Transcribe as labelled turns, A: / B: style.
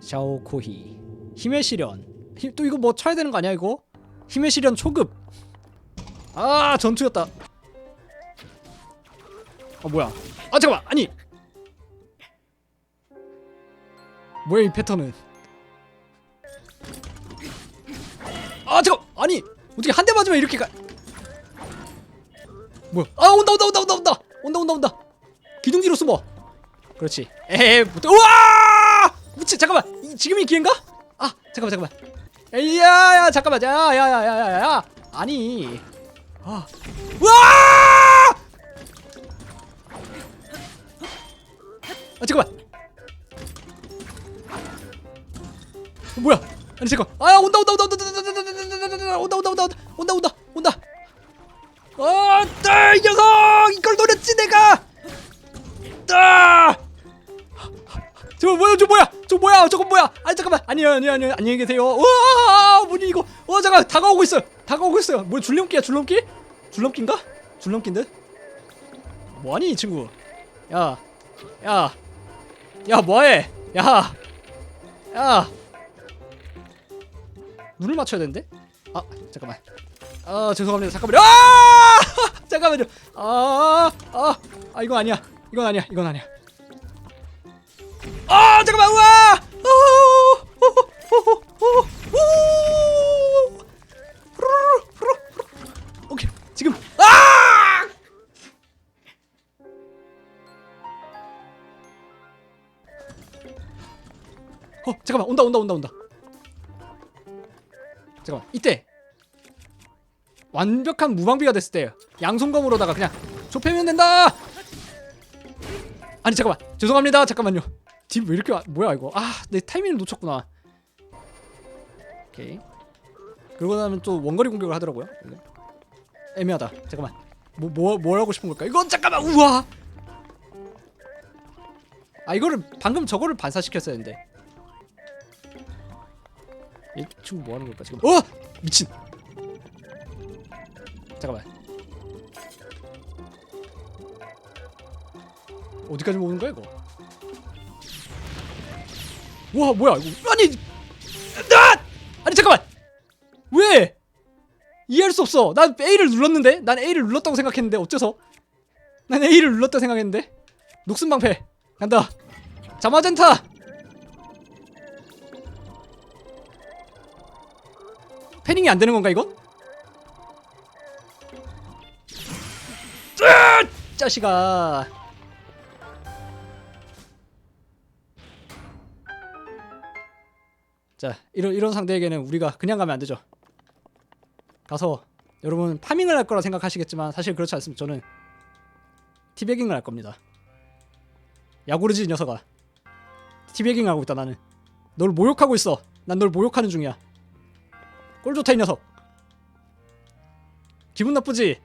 A: 샤오코히. 힘의 시련. 힘, 또 이거 뭐 쳐야 되는 거 아니야 이거? 힘의 시련 초급. 아 전투였다. 아 뭐야? 아 잠깐만. 아니! 뭐야 이 패턴은? 아 잠깐! 아니! 어떻게 한 대 맞으면 이렇게 가 뭐야? 아 온다 온다 온다 온다 온다! 온다 온다 온다! 기둥 뒤로 숨어! 그렇지. 에헤 못 우와 미치 잠깐만 이, 지금이 기회인가 아 잠깐만 잠깐만 에이야야 잠깐만 야야야야야야 아니 아 우와 아 잠깐만 어, 뭐야 아니 잠깐 아 온다 온다 온다 온다 온다 온다 온다 온다 온다 온다 온다 온다 온다 아따 이 녀석 이걸 노렸지 내가 저거 뭐야 저 뭐야? 저 뭐야? 저건 뭐야? 아니 잠깐만. 아니요 아니요 아니요. 안녕히 계세요. 우와 뭐니 이거. 어 잠깐. 다가오고 있어요. 다가오고 있어요. 뭐 줄넘기야 줄넘기? 줄넘기인가? 줄넘기인데 뭐하니 이 친구? 야 야 야 뭐해? 야 야. 눈을 맞춰야 되는데? 아 잠깐만. 아 죄송합니다. 잠깐만요. 아! 잠깐만요. 아아 아, 아, 이건 아니야. 이건 아니야. 이건 아니야 아 잠깐만 우와! 어 잠깐만 온다 온다 온다 온다. 잠깐만 이때 완벽한 무방비가 됐을 때 양손검으로다가 그냥 좁히면 된다! 아니 잠깐만 죄송합니다. 잠깐만요 딜 왜 이렇게 와, 뭐야 이거? 아 내 타이밍을 놓쳤구나. 오케이. 그러고 나면 또 원거리 공격을 하더라고요. 애매하다. 잠깐만. 뭐, 뭐, 뭘 하고 싶은 걸까? 이건 잠깐만! 우와! 아 이거를 방금 저거를 반사시켰어야 했는데. 이 친구 뭐 하는 걸까 지금? 어! 미친! 잠깐만. 어디까지 모으는 거야 이거 와 뭐야 이거. 아니 아! 아니 잠깐만. 왜? 이해할 수 없어. 난 A를 눌렀는데? 난 A를 눌렀다고 생각했는데 어째서? 난 A를 눌렀다 생각했는데? 녹슨 방패. 간다. 자마젠타! 패닝이 안 되는 건가 이건? 자식아 자 이런 이런 상대에게는 우리가 그냥 가면 안 되죠. 가서 여러분 파밍을 할 거라 생각하시겠지만 사실 그렇지 않습니다. 저는 티베깅을 할 겁니다. 야구르지 이 녀석아. 티베깅 하고 있다 나는. 널 모욕하고 있어. 난 널 모욕하는 중이야. 꼴 좋다 이 녀석. 기분 나쁘지?